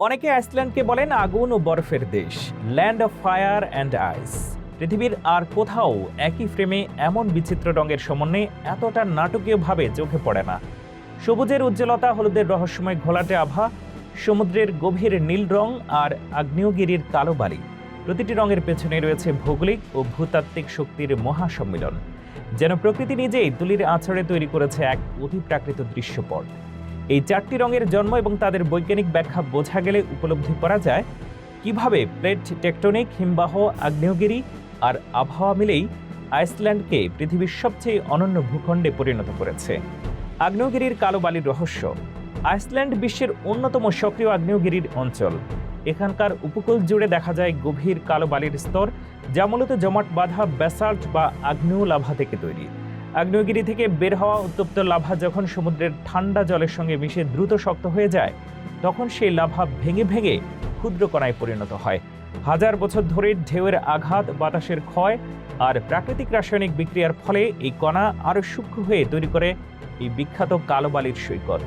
অনেকে আইসল্যান্ডকে বলেন আগুন ও বরফের দেশ land of fire and ice পৃথিবীর আর কোথাও একই ফ্রেমে এমন বিচিত্র রঙের সমন্বয়ে এতটা নাটকীয়ভাবে চোখে পড়ে না। সবুজের উজ্জ্বলতা, হলুদের রহস্যময় ঘোলাটে আভা, সমুদ্রের গভীর নীল রং আর আগ্নেয়গিরির কালো বালি। প্রতিটি রঙের পেছনে রয়েছে ভৌগোলিক ও ভূতাত্ত্বিক শক্তির মহাসম্মিলন, যেন প্রকৃতি নিজেই তুলির আছড়ে তৈরি করেছে এক অতিপ্রাকৃত দৃশ্যপট। এই চারটি রঙের জন্ম এবং তাদের বৈজ্ঞানিক ব্যাখ্যা বোঝা গেলে উপলব্ধি করা যায় কীভাবে প্লেট টেকটনিক, হিমবাহ, আগ্নেয়গিরি আর আবহাওয়া মিলেই আইসল্যান্ডকে পৃথিবীর সবচেয়ে অনন্য ভূখণ্ডে পরিণত করেছে। আগ্নেয়গিরির কালো বালির রহস্য, আইসল্যান্ড বিশ্বের অন্যতম সক্রিয় আগ্নেয়গিরির অঞ্চল। এখানকার উপকূল জুড়ে দেখা যায় গভীর কালো বালির স্তর, যা মূলত জমাট বাঁধা ব্যাসাল্ট বা আগ্নেয় লাভা থেকে তৈরি। আগ্নেয়গিরি থেকে বের হওয়া উত্তপ্ত লাভা যখন সমুদ্রের ঠান্ডা জলের সঙ্গে মিশে দ্রুত শক্ত হয়ে যায়, তখন সেই লাভা ভেঙে ভেঙে ক্ষুদ্র কণায় পরিণত হয়। হাজার বছর ধরে ঢেউয়ের আঘাত, বাতাসের ক্ষয় আর প্রাকৃতিক রাসায়নিক বিক্রিয়ার ফলে এই কণা আরও সূক্ষ্ম হয়ে তৈরি করে এই বিখ্যাত কালো বালির সৈকত।